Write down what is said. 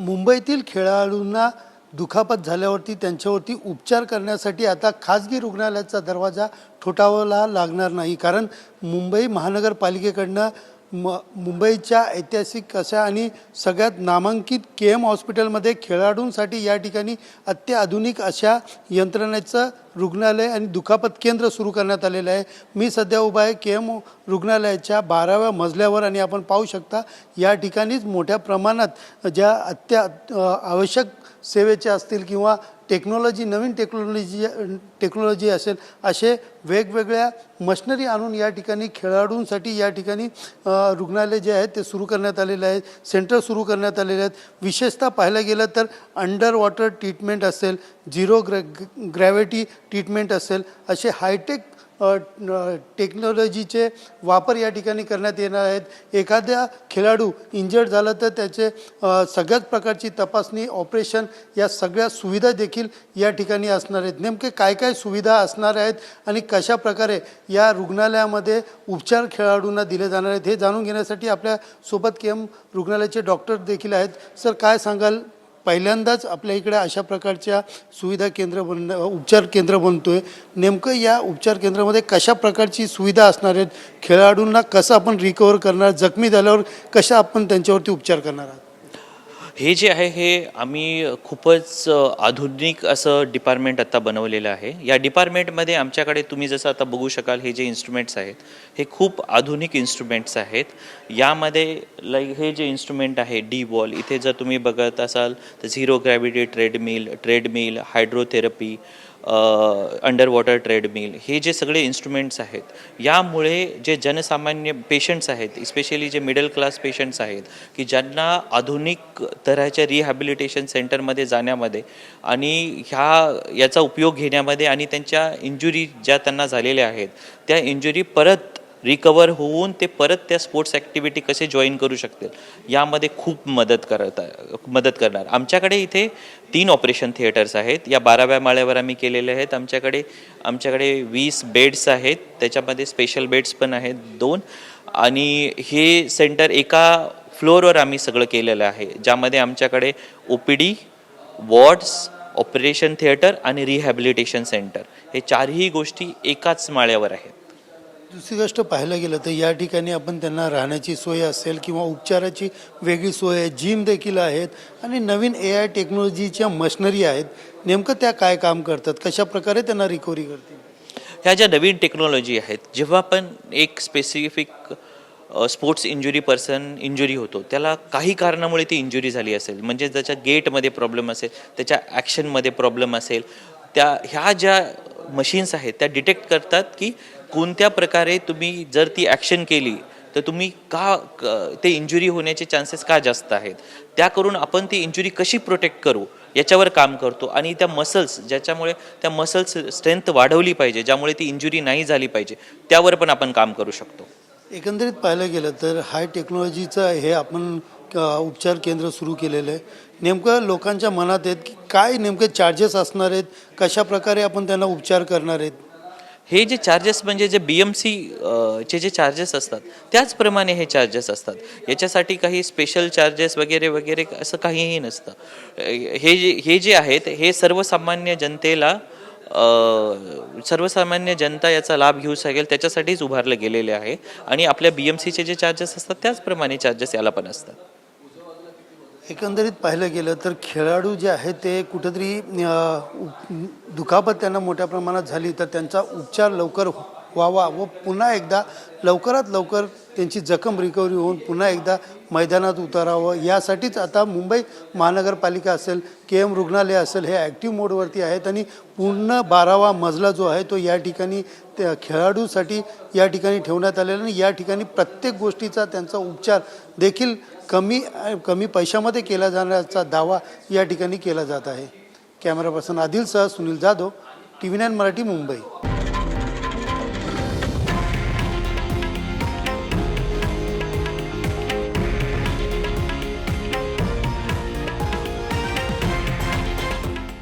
मुंबईतील खेळाडूंना दुखापत झाल्यावरती त्यांच्यावरती उपचार करण्यासाठी आता खाजगी रुग्णालयाचा दरवाजा ठोठावला लागणार नाही. कारण मुंबई महानगरपालिकेकडनं म मुंबईच्या ऐतिहासिक अशा आणि सगळ्यात नामांकित के एम हॉस्पिटलमध्ये खेळाडूंसाठी या ठिकाणी अत्याधुनिक अशा यंत्रणेचं रुग्णालय आणि दुखापत केंद्र सुरू करण्यात आलेलं आहे. मी सध्या उभा आहे के एम रुग्णालयाच्या बाराव्या मजल्यावर आणि आपण पाहू शकता या ठिकाणीच मोठ्या प्रमाणात ज्या अत्या आवश्यक सेवेचे असतील किंवा टेक्नॉलॉजी नवीन टेक्नॉलॉजी टेक्नॉलॉजी असेल असे वेगवेगळ्या मशनरी आणून या ठिकाणी खेळाडूंसाठी या ठिकाणी रुग्णालय जे आहेत ते सुरू करण्यात आलेले आहेत सेंटर सुरू करण्यात आलेले आहेत. विशेषतः पाहायला गेलं तर अंडर वॉटर ट्रीटमेंट असेल झिरो ग्रॅ ग्रॅव्हिटी ट्रीटमेंट असेल असे हायटेक टेक्नॉलॉजीचे वापर या ठिकाणी करण्यात येणार आहेत. एखाद्या खेळाडू इंजर्ड झाला तर त्याचे सगळ्याच प्रकारची तपासणी ऑपरेशन या सगळ्या सुविधा देखील या ठिकाणी असणार आहेत. नेमके काय काय सुविधा असणार आहेत आणि कशा प्रकारे या रुग्णालयामध्ये उपचार खेळाडूंना दिले जाणार आहेत हे जाणून घेण्यासाठी आपल्यासोबत के एम रुग्णालयाचे डॉक्टर देखील आहेत. सर काय सांगाल? पहिल्यांदाच आपल्या इकडे अशा प्रकारच्या सुविधा केंद्र बन उपचार केंद्र बनतोय. नेमकं या उपचार केंद्रामध्ये कशा प्रकारची सुविधा असणार आहेत? खेळाडूंना कसं आपण रिकवर करणार? जखमी झाल्यावर कशा आपण त्यांच्यावरती उपचार करणार आहात? हे जे आहे हे आम्ही खूपच आधुनिक असं डिपार्टमेंट आता बनवलेलं आहे. या डिपार्टमेंटमध्ये आमच्याकडे तुम्ही जसं आता बघू शकाल हे जे इन्स्ट्रुमेंट्स आहेत हे खूप आधुनिक इन्स्ट्रुमेंट्स आहेत. यामध्ये लाईक हे जे इन्स्ट्रुमेंट आहे डी बॉल इथे जर तुम्ही बघत असाल तर zero gravity treadmill treadmill hydrotherapy under water treadmill हे जे सगळे इन्स्ट्रुमेंट्स आहेत यामुळे जे जनसामान्य पेशंट्स आहेत स्पेशली जे मिडल क्लास पेशंट्स आहेत की ज्यांना आधुनिक तऱ्हाच्या रिहॅबिलिटेशन सेंटरमध्ये जाण्यामध्ये आणि ह्या याचा उपयोग घेण्यामध्ये आणि त्यांच्या इंजुरी ज्या त्यांना झालेल्या आहेत त्या इंजुरी परत रिकवर होऊन ते परत त्या स्पोर्ट्स ॲक्टिव्हिटी कसे जॉईन करू शकतील यामध्ये खूप मदत करत मदत करणार. आमच्याकडे इथे तीन ऑपरेशन थिएटर्स आहेत. या बाराव्या माळ्यावर आम्ही केलेले आहेत. आमच्याकडे आमच्याकडे वीस बेड्स आहेत. त्याच्यामध्ये स्पेशल बेड्स पण आहेत दोन. आणि हे सेंटर एका फ्लोअरवर आम्ही सगळं केलेलं आहे. ज्यामध्ये आमच्याकडे O P D wards operation theatre आणि रिहॅबिलिटेशन सेंटर हे चारही गोष्टी एकाच माळ्यावर आहेत. दुसरी गोष्ट पाहायला गेलं तर या ठिकाणी आपण त्यांना राहण्याची सोय असेल किंवा उपचाराची वेगळी सोय आहे जिम देखील आहेत आणि नवीन ए आय टेक्नॉलॉजीच्या मशनरी आहेत. नेमकं त्या काय काम करतात? कशा प्रकारे त्यांना रिकव्हरी करतील? ह्या ज्या नवीन टेक्नॉलॉजी आहेत जेव्हा पण एक specific sports injury person injury होतो त्याला काही कारणामुळे ती इंजुरी झाली असेल. म्हणजे त्याच्या गेटमध्ये प्रॉब्लेम असेल त्याच्या ॲक्शनमध्ये प्रॉब्लेम असेल. त्या ह्या ज्या मशीन्स आहेत त्या डिटेक्ट करतात की कोणत्या प्रकारे तुम्ही जर ती ॲक्शन केली तर तुम्ही का क- ते इंजुरी होण्याचे चान्सेस का जास्त आहेत? त्या करून आपण ती इंजुरी कशी प्रोटेक्ट करू? याच्यावर काम करतो. आणि त्या मसल्स ज्याच्यामुळे त्या मसल्स स्ट्रेंथ वाढवली पाहिजे ज्यामुळे ती इंजुरी नाही झाली पाहिजे त्यावर पण आपण काम करू शकतो. एकंदरीत पाहायला गेलं तर हाय टेक्नॉलॉजीचं हे आपण उपचार केंद्र सुरू केलेलं आहे. नेमकं लोकांच्या मनात आहेत की काय नेमके चार्जेस असणार आहेत? कशा प्रकारे आपण त्यांना उपचार करणार आहेत? हे जे चार्जेस म्हणजे जे बी एम सी चे जे चार्जेस असतात त्याचप्रमाणे हे चार्जेस असतात. याच्यासाठी काही स्पेशल चार्जेस वगैरे वगैरे असं काहीही नसतं. हे जे हे जे आहेत हे सर्वसामान्य जनतेला सर्वसामान्य जनता याचा लाभ घेऊ शकेल त्याच्यासाठीच उभारलं गेलेले आहे. आणि आपल्या बी एम सीचे जे चार्जेस असतात त्याचप्रमाणे चार्जेस याला पण असतात. एकंदरीत पाहिलं गेलं तर खेळाडू जे आहेत ते कुठंतरी दुखापत त्यांना मोठ्या प्रमाणात झाली तर त्यांचा उपचार लवकर हो- व्हावा व पुन्हा एकदा लवकरात लवकर त्यांची जखम रिकव्हरी होऊन पुन्हा एकदा मैदानात उतारावं. यासाठीच आता मुंबई महानगरपालिका असेल के एम रुग्णालय असेल हे ॲक्टिव्ह मोडवरती आहेत आणि पूर्ण बारावा मजला जो आहे तो या ठिकाणी त्या खेळाडूसाठी या ठिकाणी ठेवण्यात आलेला आणि या ठिकाणी प्रत्येक गोष्टीचा त्यांचा उपचार देखील कमी कमी पैशामध्ये केला जाण्याचा दावा या ठिकाणी केला जात आहे. Camera person आदिलसह Sunil Jadhav T V nine Marathi Mumbai.